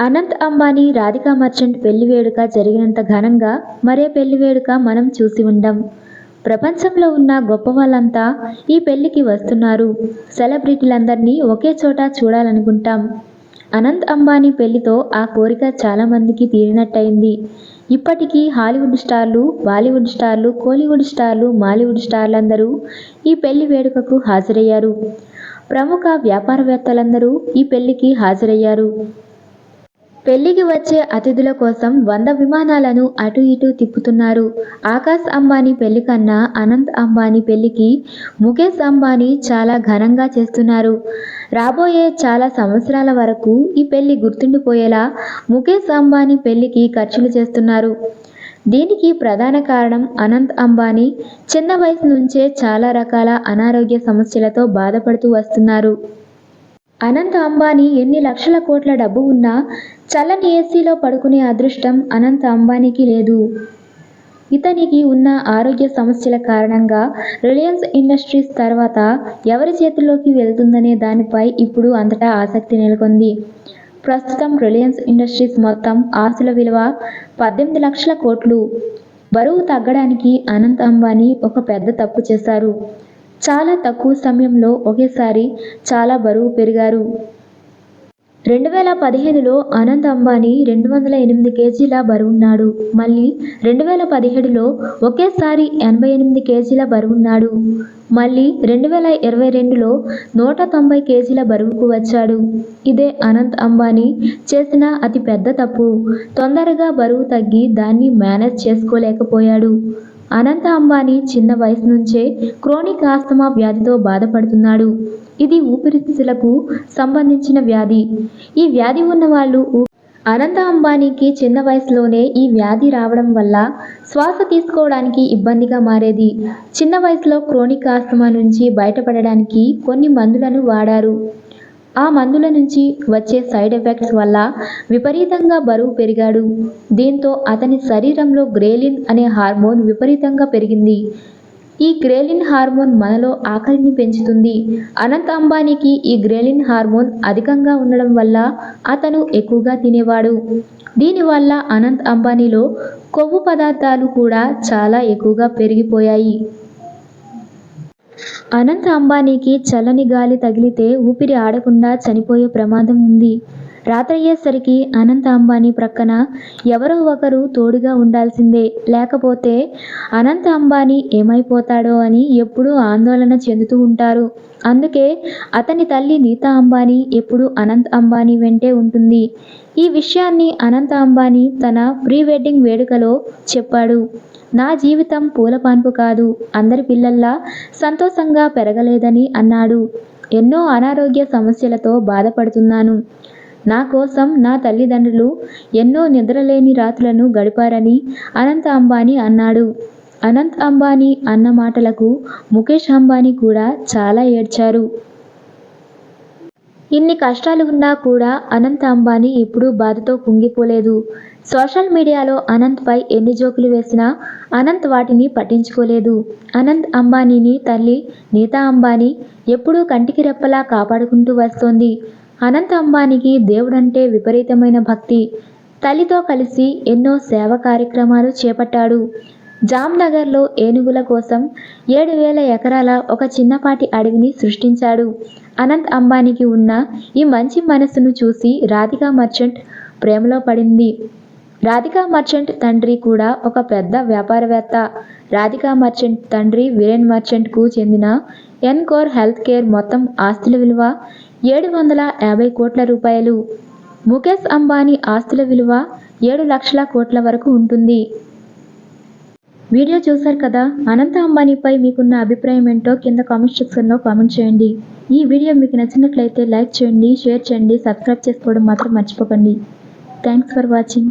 Anant Ambani Radhika merchant పెళ్ళి వేడుక జరిగినంత ఘనంగా మరే పెళ్ళి వేడుక మనం చూసి ఉండం. ప్రపంచంలో ఉన్న గొప్ప వాళ్ళంతా ఈ పెళ్ళికి వస్తున్నారు. సెలబ్రిటీలందరినీ ఒకే చోట చూడాలనుకుంటాం. అనంత్ అంబానీ పెళ్ళితో ఆ కోరిక చాలా మందికి తీరినట్టయింది. ఇప్పటికీ హాలీవుడ్ స్టార్లు బాలీవుడ్ స్టార్లు కోలీవుడ్ స్టార్లు మాలీవుడ్ స్టార్లందరూ ఈ పెళ్ళి వేడుకకు హాజరయ్యారు. ప్రముఖ వ్యాపారవేత్తలందరూ ఈ పెళ్ళికి హాజరయ్యారు. పెళ్ళికి వచ్చే అతిథుల కోసం వంద విమానాలను అటు ఇటు తిప్పుతున్నారు. ఆకాశ్ అంబానీ పెళ్ళి కన్నా అనంత్ అంబానీ పెళ్ళికి ముఖేష్ అంబానీ చాలా ఘనంగా చేస్తున్నారు. రాబోయే చాలా సంవత్సరాల వరకు ఈ పెళ్ళి గుర్తుండిపోయేలా ముఖేష్ అంబానీ పెళ్ళికి ఖర్చులు చేస్తున్నారు. దీనికి ప్రధాన కారణం అనంత్ అంబానీ చిన్న వయసు నుంచే చాలా రకాల అనారోగ్య సమస్యలతో బాధపడుతూ వస్తున్నారు. అనంత్ అంబానీ ఎన్ని లక్షల కోట్ల డబ్బు ఉన్నా చల్లని ఏసీలో పడుకునే అదృష్టం అనంత్ అంబానీకి లేదు. ఇతనికి ఉన్న ఆరోగ్య సమస్యల కారణంగా రిలయన్స్ ఇండస్ట్రీస్ తర్వాత ఎవరి చేతిలోకి వెళ్తుందనే దానిపై ఇప్పుడు అంతటా ఆసక్తి నెలకొంది. ప్రస్తుతం రిలయన్స్ ఇండస్ట్రీస్ మొత్తం ఆస్తుల విలువ పద్దెనిమిది లక్షల కోట్లు. బరువు తగ్గడానికి అనంత్ అంబానీ ఒక పెద్ద తప్పు చేశారు. చాలా తక్కువ సమయంలో ఒకేసారి చాలా బరువు పెరిగారు. రెండు వేల పదిహేడులో అనంత్ అంబానీ రెండు వందల ఎనిమిది కేజీల బరువున్నాడు. మళ్ళీ రెండు వేల పదిహేడులో ఒకేసారి ఎనభై ఎనిమిది కేజీల బరువున్నాడు. మళ్ళీ రెండు వేల ఇరవై రెండులో నూట తొంభై కేజీల బరువుకు వచ్చాడు. ఇదే అనంత్ అంబానీ చేసిన అతి పెద్ద తప్పు. తొందరగా బరువు తగ్గి దాన్ని మేనేజ్ చేసుకోలేకపోయాడు. అనంత అంబానీ చిన్న వయసు నుంచే క్రోనిక్ ఆస్తమా వ్యాధితో బాధపడుతున్నాడు. ఇది ఊపిరితిత్తులకు సంబంధించిన వ్యాధి. ఈ వ్యాధి ఉన్న వాళ్ళు అనంత అంబానీకి చిన్న వయసులోనే ఈ వ్యాధి రావడం వల్ల శ్వాస తీసుకోవడానికి ఇబ్బందిగా మారేది. చిన్న వయసులో క్రోనిక్ ఆస్తమా నుంచి బయటపడడానికి కొన్ని మందులను వాడారు. ఆ మందుల నుంచి వచ్చే సైడ్ ఎఫెక్ట్స్ వల్ల విపరీతంగా బరువు పెరిగాడు. దీంతో అతని శరీరంలో గ్రేలిన్ అనే హార్మోన్ విపరీతంగా పెరిగింది. ఈ గ్రేలిన్ హార్మోన్ మనలో ఆకలిని పెంచుతుంది. అనంత్ అంబానీకి ఈ గ్రేలిన్ హార్మోన్ అధికంగా ఉండడం వల్ల అతను ఎక్కువగా తినేవాడు. దీనివల్ల అనంత్ అంబానీలో కొవ్వు పదార్థాలు కూడా చాలా ఎక్కువగా పెరిగిపోయాయి. అనంత్ అంబానీకి చల్లని గాలి తగిలితే ఊపిరి ఆడకుండా చనిపోయే ప్రమాదం ఉంది. రాత్రయ్యేసరికి అనంత్ అంబానీ ప్రక్కన ఎవరో ఒకరు తోడుగా ఉండాల్సిందే. లేకపోతే అనంత్ అంబానీ ఏమైపోతాడో అని ఎప్పుడూ ఆందోళన చెందుతూ ఉంటారు. అందుకే అతని తల్లి నీతా అంబానీ ఎప్పుడు అనంత్ అంబానీ వెంటే ఉంటుంది. ఈ విషయాన్ని అనంత అంబానీ తన ప్రీ వెడ్డింగ్ వేడుకలో చెప్పాడు. నా జీవితం పూలపాన్పు కాదు. అందరి పిల్లల్లా సంతోషంగా పెరగలేదని అన్నాడు. ఎన్నో అనారోగ్య సమస్యలతో బాధపడుతున్నాను. నా కోసం నా తల్లిదండ్రులు ఎన్నో నిద్రలేని రాత్రులను గడిపారని అనంత్ అంబానీ అన్నాడు. అనంత్ అంబానీ అన్న మాటలకు ముఖేష్ అంబానీ కూడా చాలా ఏడ్చారు. ఇన్ని కష్టాలు ఉన్నా కూడా అనంత్ అంబానీ ఎప్పుడూ బాధతో కుంగిపోలేదు. సోషల్ మీడియాలో అనంత్పై ఎన్ని జోకులు వేసినా అనంత్ వాటిని పట్టించుకోలేదు. అనంత్ అంబానీని తల్లి నీతా అంబానీ ఎప్పుడూ కంటికి రెప్పలా కాపాడుకుంటూ వస్తోంది. అనంత్ అంబానీకి దేవుడంటే విపరీతమైన భక్తి. తల్లితో కలిసి ఎన్నో సేవ కార్యక్రమాలు చేపట్టాడు. జామ్నగర్లో ఏనుగుల కోసం ఏడు వేల ఎకరాల ఒక చిన్నపాటి అడవిని సృష్టించాడు. అనంత్ అంబానీకి ఉన్న ఈ మంచి మనస్సును చూసి రాధికా మర్చెంట్ ప్రేమలో పడింది. రాధికా మర్చెంట్ తండ్రి కూడా ఒక పెద్ద వ్యాపారవేత్త. రాధికా మర్చెంట్ తండ్రి వీరేన్ మర్చెంట్కు చెందిన ఎన్కోర్ హెల్త్ కేర్ మొత్తం ఆస్తుల విలువ ఏడు వందల యాభై కోట్ల రూపాయలు. ముఖేష్ అంబానీ ఆస్తుల విలువ ఏడు లక్షల కోట్ల వరకు ఉంటుంది. వీడియో చూశారు కదా? అనంత అంబానీపై మీకున్న అభిప్రాయం ఏంటో కింద కామెంట్ సెక్షన్లో కామెంట్ చేయండి. ఈ వీడియో మీకు నచ్చినట్లయితే లైక్ చేయండి షేర్ చేయండి సబ్స్క్రైబ్ చేసుకోవడం మాత్రం మర్చిపోకండి. Thanks for watching.